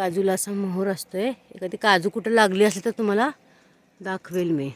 काजूला असा मोहर असतोय. एखादी काजू कुठं लागली असली तर तुम्हाला दाखवेल मी.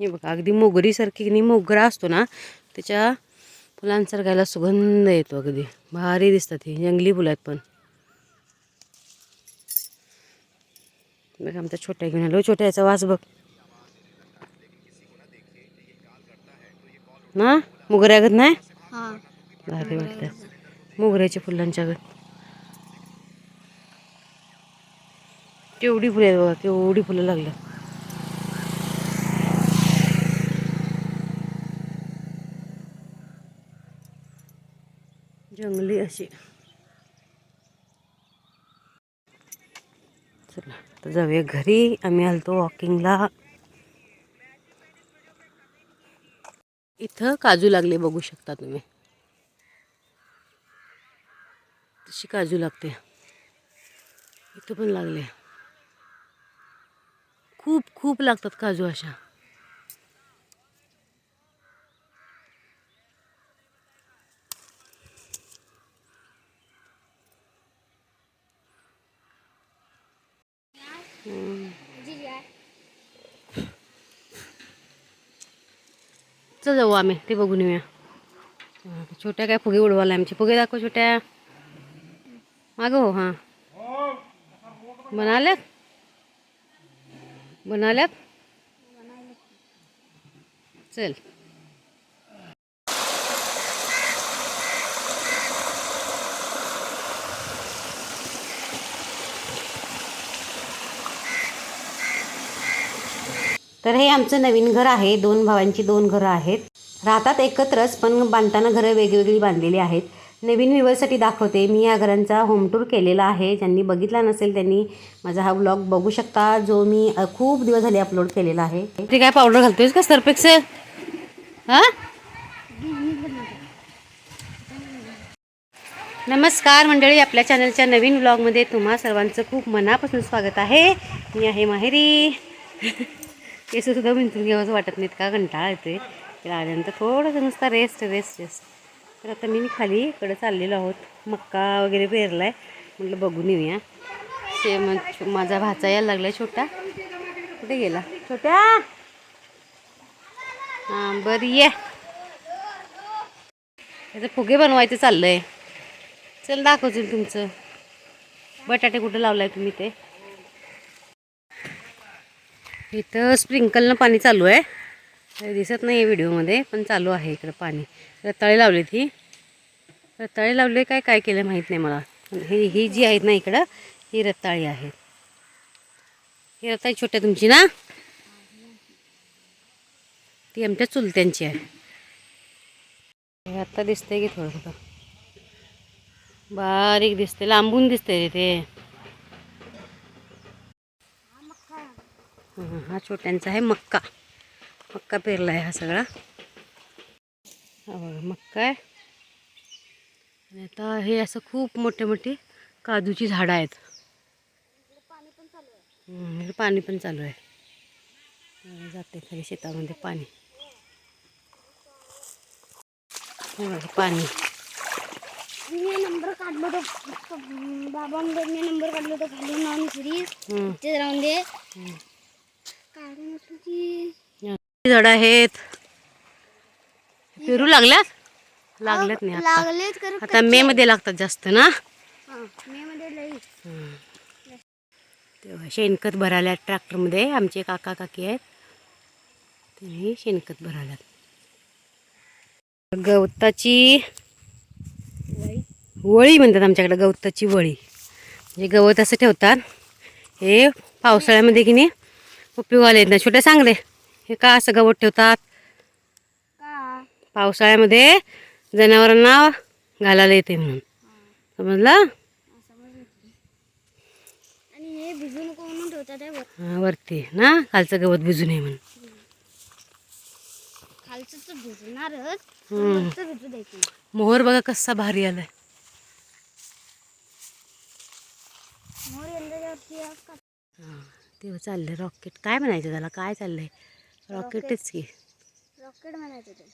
हे बघा अगदी मोगरीसारखी नाही मोगरा असतो ना त्याच्या फुलांसारख्याला सुगंध येतो अगदी. भारी दिसतात ही जंगली फुलं आहेत पण. बघ आमच्या छोट्या घेऊन आलो. छोट्या याचा वास बघ. ना? मोगऱ्यागत नाही? भारी वाटतं. मोगऱ्याच्या फुलांच्या केवढी फुलं आहेत बघा केवढी फुलं लागल्या जंगली अशी. चला तर जाऊया घरी. आम्ही आलतो वॉकिंगला. इथं काजू लागले बघू शकता तुम्ही. तशी काजू लागते. इथं पण लागले. खूप खूप लागतात काजू अशा. जाऊ आम्ही ते बघून येऊया. छोट्या काय फुगे उडवायला आमचे. फुगे दाखव छोट्या. माग हो हां. बनाल्या बनाल्यात? चल. तर हे आमचं नवीन घर आहे. दोन भावांची दोन घरं आहेत. राहतात एकत्रच पण बांधताना घरं वेगवेगळी बांधलेली आहेत. नवीन व्ह्युअरसाठी दाखवते. मी या घरांचा होम टूर केलेला आहे. ज्यांनी बघितला नसेल त्यांनी माझा हा ब्लॉग बघू शकता जो मी खूप दिवस झाले अपलोड केलेला आहे. ते काय पावडर घालतोयस का सरपेक्स हां? नमस्कार मंडळी आपल्या चॅनलच्या नवीन ब्लॉगमध्ये तुम्हा सर्वांचं खूप मनापासून स्वागत आहे. मी आहे माहेरी. केसुद्धा विंचून घ्यावंच वाटत नाहीत का? कंटाळा येते आल्यानंतर थोडंसं नुसता रेस्ट रेस्ट रेस्ट तर आता मी खाली इकडं चाललेलो आहोत. मक्का वगैरे पेरला आहे म्हटलं बघून येऊया. सेम माझा भाचा यायला लागला छोटा. कुठे गेला? छोट्या! हां बरं ये. त्याचं फुगे बनवायचं चाललं आहे चल दाखवतील तुमचं. बटाटे कुठं लावलाय तुम्ही ते? इथं स्प्रिंकलनं पाणी चालू आहे. दिसत नाही आहे व्हिडिओमध्ये पण चालू आहे इकडं पाणी. तळे लावले ती रताळे लावले काय काय केलं माहीत नाही मला. ही ही जी आहेत ना इकडं ही रताळी आहेत. ही रताळी छोट्या तुमची ना? ती आमच्या चुलत्यांची आहे. हे आत्ता दिसतंय की थोडं थोडं. बारीक दिसते लांबून दिसते रे ते. हा छोट्यांचा आहे मक्का. मक्का पेरला आहे हा सगळा. हा बघा मक्का आहे. आणि आता हे असं खूप मोठे मोठी काजूची झाडं आहेत. हं, पाणी पण चालू आहे. जाते खाली शेतामध्ये पाणी. पाणी. मी नंबर काढलो तो बाबा मी नंबर काढलो तो खाली नाव सिरीज. ते राहून दे. काढून असलं की किती झाडं आहेत. पेरू लागल्यात? लागल्यात नाही आता. लागलेच कर आता मे मध्ये लागतात जास्त ना? मे मध्ये लई. तेव्हा शेणखत भरायला ट्रॅक्टरमध्ये. आमचे काका काकी आहेत. त्यांनी शेणखत भरायला गवताची वळी म्हणतात आमच्याकडे गवताची वळी. म्हणजे गवत असं ठेवतात हे पावसाळ्यामध्ये की नाही उपयोग आले ना छोट्या सांगले. हे का असं गवत ठेवतात? पावसाळ्यामध्ये जनावरांना घालायला येते म्हणून. समजलं? हे हे. हा, वरती ना? खालचं गवत भिजू नये म्हणून. मोहर बघा कसा भारी आलाय. मोर यंदाच्या वर्षी आज का- हा, ते चाललंय रॉकेट. काय म्हणायचं त्याला? काय चाललंय? रॉकेटच की रॉकेट म्हणायचं ते.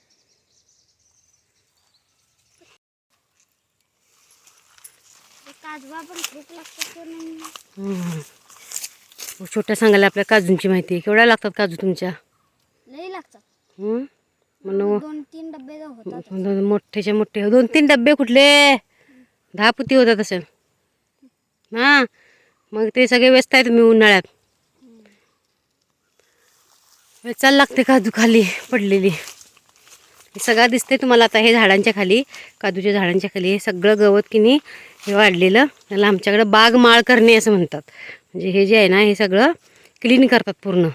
काजवा पण खूप लागतात. छोट्या सांगायला आपल्या काजूंची माहिती केवढ्या लागतात काजू तुमच्या? लई लागतात. दोन तीन डबे होतात. दोन मोठेचे मोठे. दोन तीन डबे कुठले? दहा पुती होतात असेल. हां. मग ते सगळे व्यस्त आहे तुम्ही उन्हाळ्यात. वेचायला लागते काजू खाली पडलेली? सगळं दिसते तुम्हाला आता हे झाडांच्या खाली काजूच्या झाडांच्या खाली. हे सगळं गवत की नाही हे वाढलेलं. त्याला आमच्याकडं बाग माळ करणे असं म्हणतात. म्हणजे हे जे आहे ना हे सगळं क्लीन करतात पूर्ण.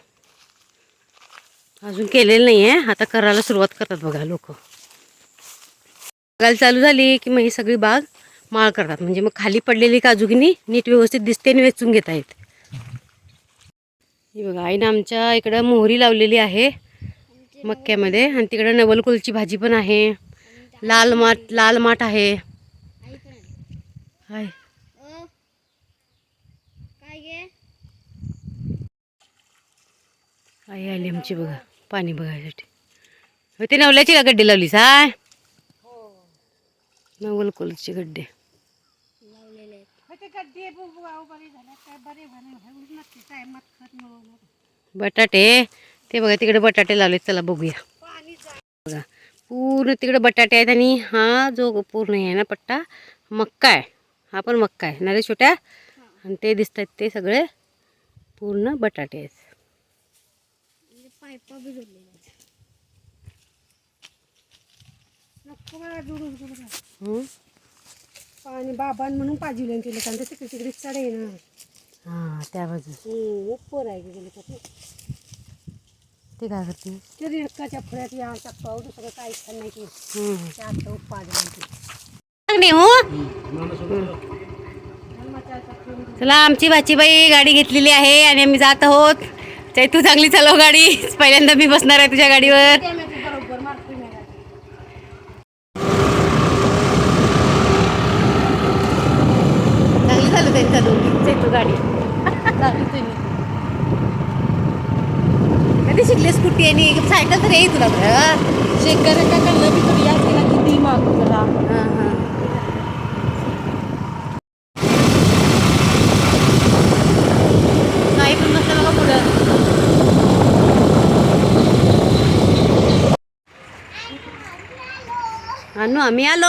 अजून केलेलं नाही आहे. आता करायला सुरुवात करतात बघा लोक. बघायला चालू झाली की मग ही सगळी बाग माळ करतात. म्हणजे मग खाली पडलेली काजू की नीट व्यवस्थित दिसते आणि वेचून घेता येते. ही बघा आईनं आमच्या इकडं मोहरी लावलेली आहे मक्क्यामध्ये. आणि तिकडं नवलकोलची भाजी पण आहे. लाल माठ लाल माठ आहे. गे आई आली आमची बघा पाणी बघायसाठी. हो, ते नवल्याची का गड्डे लावलीस? हाय. नवलकोलची गड्डे. बटाटे ते बघा तिकडे बटाटे लावलेत चला बघूया. बघा पूर्ण तिकडे बटाटे आहेत आणि हा जो पूर्ण आहे ना पट्टा मक्का आहे. हा पण मक्का आहे ना रे छोट्या? आणि ते दिसत आहेत ते सगळे पूर्ण बटाटे आहेत. म्हणजे पायपा हं? पाणी बाबान म्हणून पाजिवलं केलं कारण तिकडे तिकडे चढ ना. हां त्या बाजू उप्पर आहे गेले का ते काय करते? ते रेडकाच्या फळ्यात या टाकावं दुसरं काही छान नाही की हं. ते आता पाजलं हो. चला आमची बाचीबाई गाडी घेतलेली आहे आणि आम्ही जात आहोत. तू चांगली चालव गाडी. पहिल्यांदा मी बसणार आहे तुझ्या गाडीवर बरोबर मारतो मी गाडी. चांगली चालू आहे चालू चाई तू गाडी कधी शिकले स्कूटी आणि सायकल तर येईल तुला. शेतकऱ्याच्या कडनं बी थोडी याच केला किती मागू हां हां. नाही पण नसतं बघा पुढं. आणू आम्ही आलो.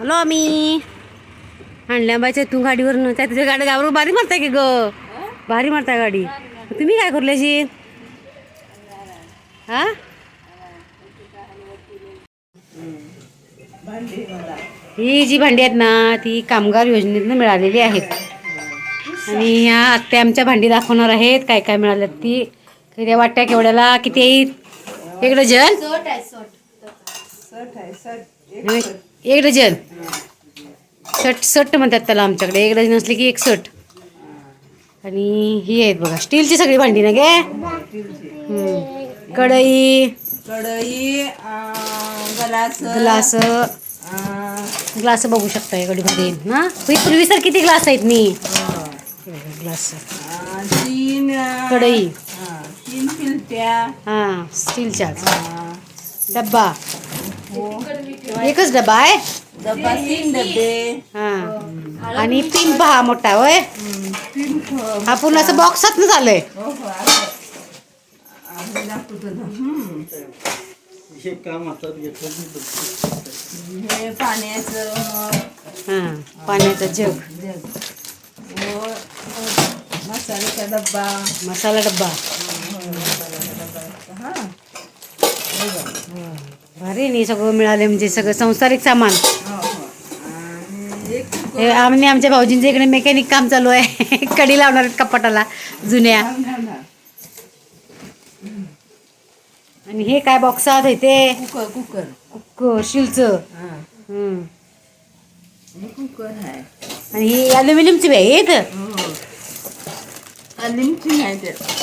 आलो आम्ही. आणल्याबाच्या तू गाडीवर त्या तुझ्या गाडी गावावर भारी मारताय की ग? भारी मारताय गाडी. तुम्ही काय करल्याशी हा? ही जी भांडी आहेत ना ती कामगार योजनेतनं मिळालेली आहेत. आणि ह्या आत्या आमच्या भांडी दाखवणार आहेत काय काय मिळाल्यात ती. त्या वाट्या केवढ्याला किती आहेत? एक डझन? एक डझन. सट सट म्हणतात त्याला आमच्याकडे. एक डझन असले की एक सट. आणि ही आहेत बघा. स्टीलची सगळी भांडी ना गे. कढई कढई गलास ग्लास. ग्लास बघू शकता या कढईमध्ये. ना पूर्वी पूर्वीसर किती ग्लास आहेत मी ग्लास. तीन कढई. हा, तीन पिलट्या हां हा, डब्बा. हो. एकच डबा आहे? डबा तीन डबे हां. आणि पिंप हा मोठा होय? हा पूर्ण असं बॉक्सात झालंय. हो हो. हे पाण्याचं हां पाण्याचा जग जग. व मसाल्याचा डब्बा मसाला डब्बा हा भारी नाही सगळं मिळाले म्हणजे सगळं संसारिक सामान हो हो आणि एक हे आम्ही आमच्या भाऊजींच्या इकडे मेकॅनिक काम चालू आहे कडी लावणार आहेत कपाटाला जुन्या आणि हे काय बॉक्सात आहे ते? Cooker cooker. कुकर शिलचं. हा. हे कुकर आहे. आणि ही अल्युमिनियमची बॅग आहे इथं. हो.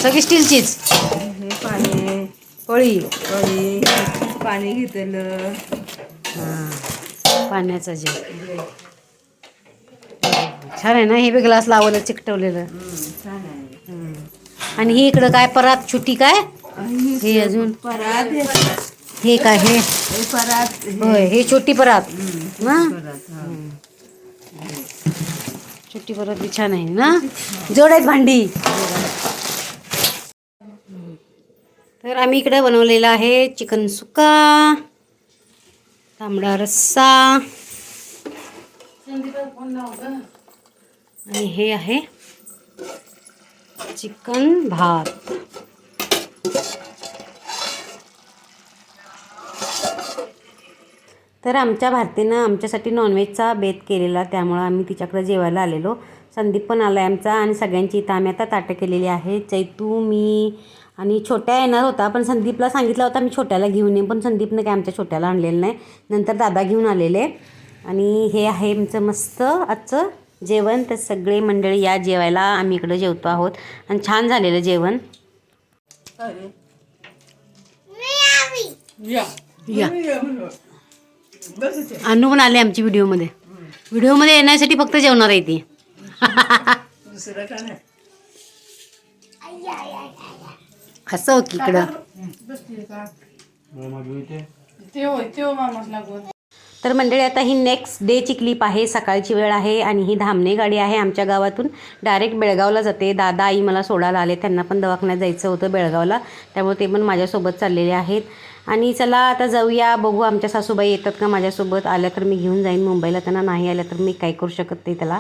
सगळी स्टीलचीच हे पाणी पळी. कढई पाणी घेतलं. हां. पाण्याचा जग छान आहे ना हे बी ग्लास लावलं चिकटवलेलं. आणि ही इकडं काय परात छोटी काय? हे अजून परात हे काय हे? परात हे होय हे छोटी परात. ना छोटी परत छान आहे ना? जोड आहेत भांडी. तर आम्ही इकडे बनवलेला आहे चिकन सुक्का तांबडा रस्सा. आणि हे आहे चिकन भात. तर आमच्या भारतीनं आमच्यासाठी नॉनव्हेजचा बेत केलेला त्यामुळं आम्ही तिच्याकडे जेवायला आलेलो. संदीप पण आला आहे आमचा आणि सगळ्यांची इथं आम्ही आता ताटं केलेली आहे चैतू मी आणि छोट्या येणार होता पण संदीपला सांगितलं होता मी छोट्याला घेऊन ये पण संदीपनं काय आमच्या छोट्याला आणलेलं नाही. नंतर दादा घेऊन आलेले. आणि हे आहे आमचं मस्त आजचं जेवण. तर सगळे मंडळी या जेवायला आम्ही इकडं जेवतो आहोत. आणि छान झालेलं जेवण. या. अनु पण आले आमची व्हिडिओमध्ये. व्हिडिओमध्ये येण्यासाठी फक्त जेवणार आहे ती. दुसरं का नाही. असं हो की इकडं. तर मंडळी आता ही नेक्स्ट डेची क्लिप आहे सकाळची वेळ आहे आणि ही धामणे गाडी आहे आमच्या गावातून. डायरेक्ट बेळगावला जाते. दादा आई मला सोडायला आले. त्यांना पण दवाखान्यात जायचं होतं बेळगावला. त्यामुळे ते पण माझ्यासोबत चाललेले आहेत. आणि चला आता जाऊया. बघू आमच्या सासूबाई येतात का माझ्यासोबत. आल्या तर मी घेऊन जाईन. मुंबईला त्यांना नाही आल्या तर मी काही करू शकत नाही त्याला.